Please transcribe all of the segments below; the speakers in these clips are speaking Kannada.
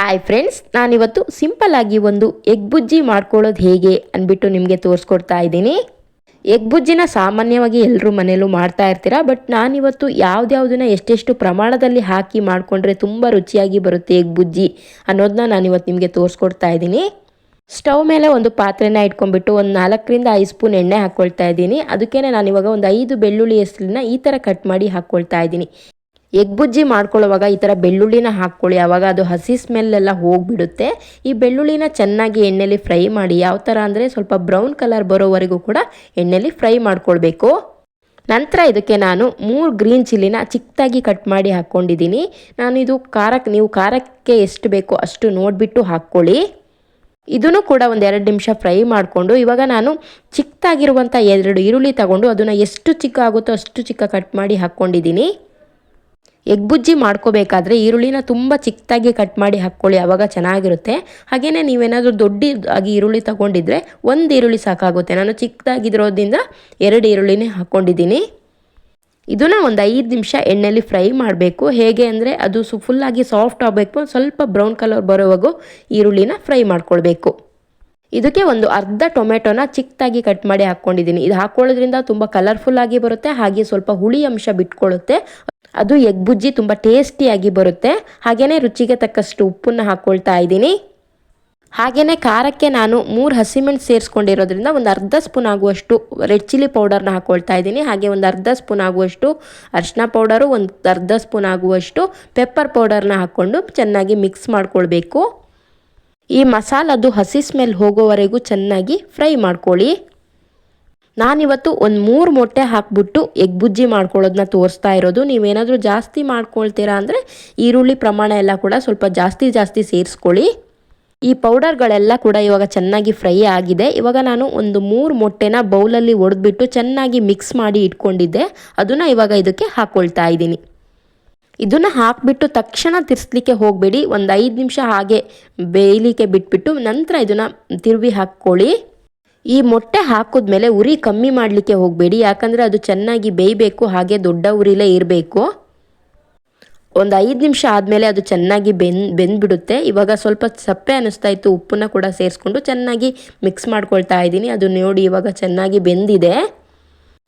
ಹಾಯ್ ಫ್ರೆಂಡ್ಸ್ ನಾನಿವತ್ತು ಸಿಂಪಲ್ ಆಗಿ ಒಂದು ಎಗ್ ಬುಜ್ಜಿ ಮಾಡ್ಕೊಳ್ಳೋದು ಹೇಗೆ ಅಂದ್ಬಿಟ್ಟು ನಿಮಗೆ ತೋರಿಸ್ಕೊಡ್ತಾ ಇದ್ದೀನಿ. ಎಗ್ ಬುಜ್ಜಿನ ಸಾಮಾನ್ಯವಾಗಿ ಎಲ್ಲರೂ ಮನೆಯಲ್ಲೂ ಮಾಡ್ತಾ ಇರ್ತೀರಾ ಬಟ್ ನಾನಿವತ್ತು ಯಾವ್ದ್ಯಾವ್ದನ್ನ ಎಷ್ಟೆಷ್ಟು ಪ್ರಮಾಣದಲ್ಲಿ ಹಾಕಿ ಮಾಡಿಕೊಂಡ್ರೆ ತುಂಬ ರುಚಿಯಾಗಿ ಬರುತ್ತೆ ಎಗ್ ಬುಜ್ಜಿ ಅನ್ನೋದನ್ನ ನಾನಿವತ್ತು ನಿಮಗೆ ತೋರಿಸ್ಕೊಡ್ತಾ ಇದ್ದೀನಿ. ಸ್ಟವ್ ಮೇಲೆ ಒಂದು ಪಾತ್ರೆನ ಇಟ್ಕೊಂಡ್ಬಿಟ್ಟು ಒಂದು ನಾಲ್ಕರಿಂದ ಐದು ಸ್ಪೂನ್ ಎಣ್ಣೆ ಹಾಕ್ಕೊಳ್ತಾ ಇದ್ದೀನಿ. ಅದಕ್ಕೇ ನಾನಿವಾಗ ಒಂದು ಐದು ಬೆಳ್ಳುಳ್ಳಿ ಹೆಸರನ್ನ ಈ ಥರ ಕಟ್ ಮಾಡಿ ಹಾಕ್ಕೊಳ್ತಾ ಇದ್ದೀನಿ. ಎಗ್ ಬುಜ್ಜಿ ಮಾಡ್ಕೊಳ್ಳುವಾಗ ಈ ಥರ ಬೆಳ್ಳುಳ್ಳಿನ ಹಾಕ್ಕೊಳ್ಳಿ. ಆವಾಗ ಅದು ಹಸಿ ಸ್ಮೆಲ್ಲೆಲ್ಲ ಹೋಗಿಬಿಡುತ್ತೆ. ಈ ಬೆಳ್ಳುಳ್ಳಿನ ಚೆನ್ನಾಗಿ ಎಣ್ಣೆಲಿ ಫ್ರೈ ಮಾಡಿ, ಯಾವ ಥರ ಅಂದರೆ ಸ್ವಲ್ಪ ಬ್ರೌನ್ ಕಲರ್ ಬರೋವರೆಗೂ ಕೂಡ ಎಣ್ಣೆಲಿ ಫ್ರೈ ಮಾಡ್ಕೊಳ್ಬೇಕು. ನಂತರ ಇದಕ್ಕೆ ನಾನು ಮೂರು ಗ್ರೀನ್ ಚಿಲ್ಲಿನ ಚಿಕ್ಕದಾಗಿ ಕಟ್ ಮಾಡಿ ಹಾಕ್ಕೊಂಡಿದ್ದೀನಿ. ನಾನು ಇದು ಖಾರಕ್ಕೆ ನೀವು ಖಾರಕ್ಕೆ ಎಷ್ಟು ಬೇಕೋ ಅಷ್ಟು ನೋಡಿಬಿಟ್ಟು ಹಾಕ್ಕೊಳ್ಳಿ. ಇದನ್ನು ಕೂಡ ಒಂದು ಎರಡು ನಿಮಿಷ ಫ್ರೈ ಮಾಡಿಕೊಂಡು, ಇವಾಗ ನಾನು ಚಿಕ್ಕದಾಗಿರುವಂಥ ಎರಡು ಈರುಳ್ಳಿ ತಗೊಂಡು ಅದನ್ನು ಎಷ್ಟು ಚಿಕ್ಕ ಆಗುತ್ತೋ ಅಷ್ಟು ಚಿಕ್ಕ ಕಟ್ ಮಾಡಿ ಹಾಕ್ಕೊಂಡಿದ್ದೀನಿ. ಎಗ್ ಬುಜ್ಜಿ ಮಾಡ್ಕೋಬೇಕಾದ್ರೆ ಈರುಳ್ಳಿನ ತುಂಬ ಚಿಕ್ಕದಾಗಿ ಕಟ್ ಮಾಡಿ ಹಾಕ್ಕೊಳ್ಳಿ ಆವಾಗ ಚೆನ್ನಾಗಿರುತ್ತೆ. ಹಾಗೆಯೇ ನೀವೇನಾದರೂ ದೊಡ್ಡದಾಗಿ ಈರುಳ್ಳಿ ತಗೊಂಡಿದ್ರೆ ಒಂದು ಈರುಳ್ಳಿ ಸಾಕಾಗುತ್ತೆ. ನಾನು ಚಿಕ್ಕದಾಗಿರೋದ್ರಿಂದ ಎರಡು ಈರುಳ್ಳಿನೇ ಹಾಕ್ಕೊಂಡಿದ್ದೀನಿ. ಇದನ್ನು ಒಂದು ಐದು ನಿಮಿಷ ಎಣ್ಣೆಯಲ್ಲಿ ಫ್ರೈ ಮಾಡಬೇಕು. ಹೇಗೆ ಅಂದರೆ ಅದು ಸು ಫುಲ್ಲಾಗಿ ಸಾಫ್ಟ್ ಆಗಬೇಕು. ಸ್ವಲ್ಪ ಬ್ರೌನ್ ಕಲರ್ ಬರೋವಾಗೂ ಈರುಳ್ಳಿನ ಫ್ರೈ ಮಾಡ್ಕೊಳ್ಬೇಕು. ಇದಕ್ಕೆ ಒಂದು ಅರ್ಧ ಟೊಮೆಟೊನ ಚಿಕ್ಕದಾಗಿ ಕಟ್ ಮಾಡಿ ಹಾಕ್ಕೊಂಡಿದ್ದೀನಿ. ಇದು ಹಾಕ್ಕೊಳ್ಳೋದ್ರಿಂದ ತುಂಬ ಕಲರ್ಫುಲ್ ಆಗಿ ಬರುತ್ತೆ, ಹಾಗೆ ಸ್ವಲ್ಪ ಹುಳಿ ಅಂಶ ಬಿಟ್ಕೊಳ್ಳುತ್ತೆ. ಅದು ಎಗ್ ಬುಜ್ಜಿ ತುಂಬ ಟೇಸ್ಟಿಯಾಗಿ ಬರುತ್ತೆ. ಹಾಗೆಯೇ ರುಚಿಗೆ ತಕ್ಕಷ್ಟು ಉಪ್ಪನ್ನು ಹಾಕ್ಕೊಳ್ತಾ ಇದ್ದೀನಿ. ಹಾಗೆಯೇ ಖಾರಕ್ಕೆ ನಾನು ಮೂರು ಹಸಿಮೆಣಸು ಸೇರಿಸ್ಕೊಂಡಿರೋದ್ರಿಂದ ಒಂದು ಅರ್ಧ ಸ್ಪೂನ್ ಆಗುವಷ್ಟು ರೆಡ್ ಚಿಲ್ಲಿ ಪೌಡರ್ನ ಹಾಕ್ಕೊಳ್ತಾ ಇದ್ದೀನಿ. ಹಾಗೆ ಒಂದು ಅರ್ಧ ಸ್ಪೂನ್ ಆಗುವಷ್ಟು ಅರಿಶಿನ ಪೌಡರು, ಒಂದು ಅರ್ಧ ಸ್ಪೂನ್ ಆಗುವಷ್ಟು ಪೆಪ್ಪರ್ ಪೌಡರ್ನ ಹಾಕ್ಕೊಂಡು ಚೆನ್ನಾಗಿ ಮಿಕ್ಸ್ ಮಾಡ್ಕೊಳ್ಬೇಕು. ಈ ಮಸಾಲದು ಹಸಿ ಸ್ಮೆಲ್ ಹೋಗೋವರೆಗೂ ಚೆನ್ನಾಗಿ ಫ್ರೈ ಮಾಡ್ಕೊಳ್ಳಿ. ನಾನಿವತ್ತು ಒಂದು ಮೂರು ಮೊಟ್ಟೆ ಹಾಕ್ಬಿಟ್ಟು ಎಗ್ ಬುಜ್ಜಿ ಮಾಡ್ಕೊಳ್ಳೋದನ್ನ ತೋರಿಸ್ತಾ ಇರೋದು. ನೀವೇನಾದರೂ ಜಾಸ್ತಿ ಮಾಡ್ಕೊಳ್ತೀರಾ ಅಂದರೆ ಈರುಳ್ಳಿ ಪ್ರಮಾಣ ಎಲ್ಲ ಕೂಡ ಸ್ವಲ್ಪ ಜಾಸ್ತಿ ಜಾಸ್ತಿ ಸೇರಿಸ್ಕೊಳ್ಳಿ. ಈ ಪೌಡರ್ಗಳೆಲ್ಲ ಕೂಡ ಇವಾಗ ಚೆನ್ನಾಗಿ ಫ್ರೈ ಆಗಿದೆ. ಇವಾಗ ನಾನು ಒಂದು ಮೂರು ಮೊಟ್ಟೆನ ಬೌಲಲ್ಲಿ ಒಡೆದ್ಬಿಟ್ಟು ಚೆನ್ನಾಗಿ ಮಿಕ್ಸ್ ಮಾಡಿ ಇಟ್ಕೊಂಡಿದ್ದೆ. ಅದನ್ನು ಇವಾಗ ಇದಕ್ಕೆ ಹಾಕ್ಕೊಳ್ತಾ ಇದ್ದೀನಿ. ಇದನ್ನು ಹಾಕಿಬಿಟ್ಟು ತಕ್ಷಣ ತಿರ್ಸ್ಲಿಕ್ಕೆ ಹೋಗಬೇಡಿ. ಒಂದು ಐದು ನಿಮಿಷ ಹಾಗೆ ಬೇಯಲಿಕ್ಕೆ ಬಿಟ್ಬಿಟ್ಟು ನಂತರ ಇದನ್ನು ತಿರುವಿ ಹಾಕ್ಕೊಳ್ಳಿ. ಈ ಮೊಟ್ಟೆ ಹಾಕಿದ್ಮೇಲೆ ಉರಿ ಕಮ್ಮಿ ಮಾಡಲಿಕ್ಕೆ ಹೋಗಬೇಡಿ. ಯಾಕಂದರೆ ಅದು ಚೆನ್ನಾಗಿ ಬೇಯಬೇಕು, ಹಾಗೆ ದೊಡ್ಡ ಉರಿಲೇ ಇರಬೇಕು. ಒಂದು ಐದು ನಿಮಿಷ ಆದಮೇಲೆ ಅದು ಚೆನ್ನಾಗಿ ಬೆನ್, ಬೆಂದ್ಬಿಡುತ್ತೆ. ಇವಾಗ ಸ್ವಲ್ಪ ಸಪ್ಪೆ ಅನ್ನಿಸ್ತಾ ಇತ್ತು, ಉಪ್ಪನ್ನ ಕೂಡ ಸೇರಿಸ್ಕೊಂಡು ಚೆನ್ನಾಗಿ ಮಿಕ್ಸ್ ಮಾಡ್ಕೊಳ್ತಾ ಇದ್ದೀನಿ. ಅದು ನೋಡಿ ಇವಾಗ ಚೆನ್ನಾಗಿ ಬೆಂದಿದೆ.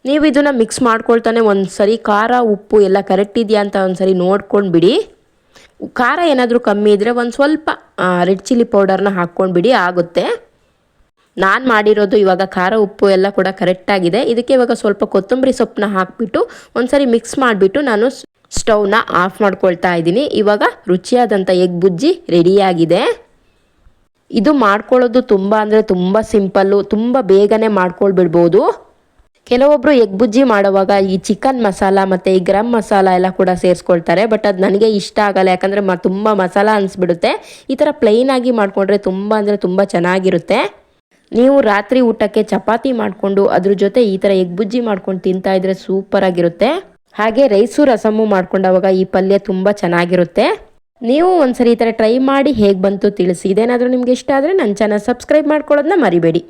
ನೀವು ಇದನ್ನು ಮಿಕ್ಸ್ ಮಾಡ್ಕೊಳ್ತಾನೆ ಒಂದು ಸರಿ ಖಾರ, ಉಪ್ಪು ಎಲ್ಲ ಕರೆಕ್ಟ್ ಇದೆಯಾ ಅಂತ ಒಂದು ಸರಿ ನೋಡ್ಕೊಂಡು ಬಿಡಿ ಖಾರ ಏನಾದರೂ ಕಮ್ಮಿ ಇದ್ದರೆ ಒಂದು ಸ್ವಲ್ಪ ರೆಡ್ ಚಿಲ್ಲಿ ಪೌಡರ್ನ ಹಾಕ್ಕೊಂಡ್ಬಿಡಿ, ಆಗುತ್ತೆ. ನಾನು ಮಾಡಿರೋದು ಇವಾಗ ಖಾರ, ಉಪ್ಪು ಎಲ್ಲ ಕೂಡ ಕರೆಕ್ಟಾಗಿದೆ ಇದಕ್ಕೆ ಇವಾಗ ಸ್ವಲ್ಪ ಕೊತ್ತಂಬರಿ ಸೊಪ್ಪನ್ನ ಹಾಕಿಬಿಟ್ಟು ಒಂದ್ಸರಿ ಮಿಕ್ಸ್ ಮಾಡಿಬಿಟ್ಟು ನಾನು ಸ್ಟೌವ್ನ ಆಫ್ ಮಾಡ್ಕೊಳ್ತಾ ಇದ್ದೀನಿ. ಇವಾಗ ರುಚಿಯಾದಂಥ ಎಗ್ ಬುಜ್ಜಿ ರೆಡಿಯಾಗಿದೆ ಇದು ಮಾಡ್ಕೊಳ್ಳೋದು ತುಂಬ ಅಂದರೆ ತುಂಬ ಸಿಂಪಲ್ಲು ತುಂಬ ಬೇಗನೆ ಮಾಡ್ಕೊಳ್ಬಿಡ್ಬೋದು. ಕೆಲವೊಬ್ಬರು ಎಗ್ ಬುಜ್ಜಿ ಮಾಡುವಾಗ ಈ ಚಿಕನ್ ಮಸಾಲ ಮತ್ತು ಈ ಗರಂ ಮಸಾಲ ಎಲ್ಲ ಕೂಡ ಸೇರಿಸ್ಕೊಳ್ತಾರೆ ಬಟ್ ಅದು ನನಗೆ ಇಷ್ಟ ಆಗಲ್ಲ. ಯಾಕಂದರೆ ಮ, ತುಂಬ ಮಸಾಲ ಅನಿಸ್ಬಿಡುತ್ತೆ. ಈ ಥರ ಪ್ಲೈನಾಗಿ ಮಾಡಿಕೊಂಡ್ರೆ ತುಂಬ ಅಂದರೆ ತುಂಬ ಚೆನ್ನಾಗಿರುತ್ತೆ. ನೀವು ರಾತ್ರಿ ಊಟಕ್ಕೆ ಚಪಾತಿ ಮಾಡಿಕೊಂಡು ಅದ್ರ ಜೊತೆ ಈ ಥರ ಎಗ್ ಬುಜ್ಜಿ ಮಾಡ್ಕೊಂಡು ತಿಂತಾ ಇದ್ರೆ ಸೂಪರ್ ಆಗಿರುತ್ತೆ. ಹಾಗೆ ರೈಸು ರಸಮು ಮಾಡ್ಕೊಂಡವಾಗ ಈ ಪಲ್ಯ ತುಂಬ ಚೆನ್ನಾಗಿರುತ್ತೆ. ನೀವು ಒಂದ್ಸರಿ ಈ ಥರ ಟ್ರೈ ಮಾಡಿ ಹೇಗೆ ಬಂತು ತಿಳಿಸಿ. ಇದೇನಾದರೂ ನಿಮ್ಗೆ ಇಷ್ಟ ಆದರೆ ನನ್ನ ಚಾನಲ್ ಸಬ್ಸ್ಕ್ರೈಬ್ ಮಾಡ್ಕೊಳ್ಳೋದನ್ನ ಮರಿಬೇಡಿ.